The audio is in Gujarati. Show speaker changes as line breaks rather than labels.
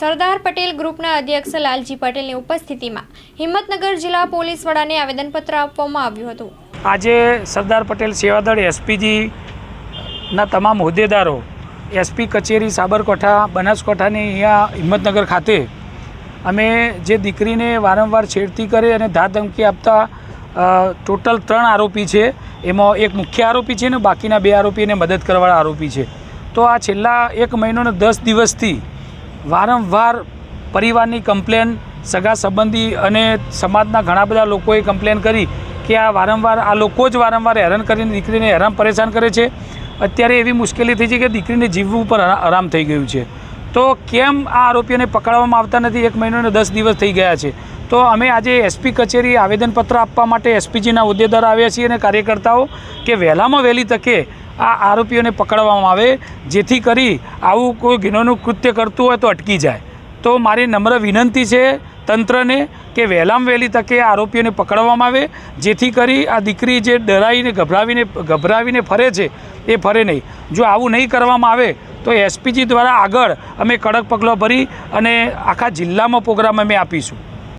સરદાર પટેલ ગ્રુપના અધ્યક્ષ લાલજી પટેલની ઉપસ્થિતિમાં હિંમતનગર જિલ્લા પોલીસ વડાને આવેદનપત્ર આપવામાં આવ્યું હતું.
આજે સરદાર પટેલ સેવાદળ એસપીજીના તમામ હોદ્દેદારો, એસપી કચેરી સાબરકાંઠા, બનાસકાંઠાની અહીંયા હિંમતનગર ખાતે અમે જે દીકરીને વારંવાર છેડતી કરે અને ધાધમકી આપતા ટોટલ ત્રણ આરોપી છે. એમાં એક મુખ્ય આરોપી છે ને બાકીના બે આરોપીને મદદ કરવાવાળા આરોપી છે. તો આ છેલ્લા એક મહિનો ને દસ દિવસથી વારંવાર પરિવારની કમ્પ્લેન, સગા સંબંધી અને સમાજના ઘણા બધા લોકોએ કમ્પ્લેન કરી કે આ વારંવાર, આ લોકો જ વારંવાર હેરાન કરીને દીકરીને હેરાન પરેશાન કરે છે. અત્યારે એવી મુશ્કેલી થઈ છે કે દીકરીને જીવવું પર આરામ થઈ ગયું છે. તો કેમ આ આરોપીઓને પકડવામાં આવતા નથી? એક મહિનો ને દસ દિવસ થઈ ગયા છે. તો અમે આજે એસપી કચેરી આવેદનપત્ર આપવા માટે એસપીજીના હોદ્દેદાર આવ્યા છીએ અને કાર્યકર્તાઓ કે વહેલામાં વહેલી તકે આ આરોપીઓને પકડવામાં આવે, જેથી કરી આવું કોઈ ગુનાનું કૃત્ય કરતું હોય તો અટકી જાય. તો મારી નમ્ર વિનંતી છે તંત્રને કે વહેલામ વહેલી તકે આરોપીઓને પકડવામાં આવે, જેથી કરી આ દીકરી જે ડરાઈને, ગભરાવીને ગભરાવીને ફરે છે, એ ફરે નહીં. જો આવું નહીં કરવામાં આવે, તો એસપીજી દ્વારા આગળ અમે કડક પગલાં ભરી અને આખા જિલ્લામાં પ્રોગ્રામ અમે આપીશું.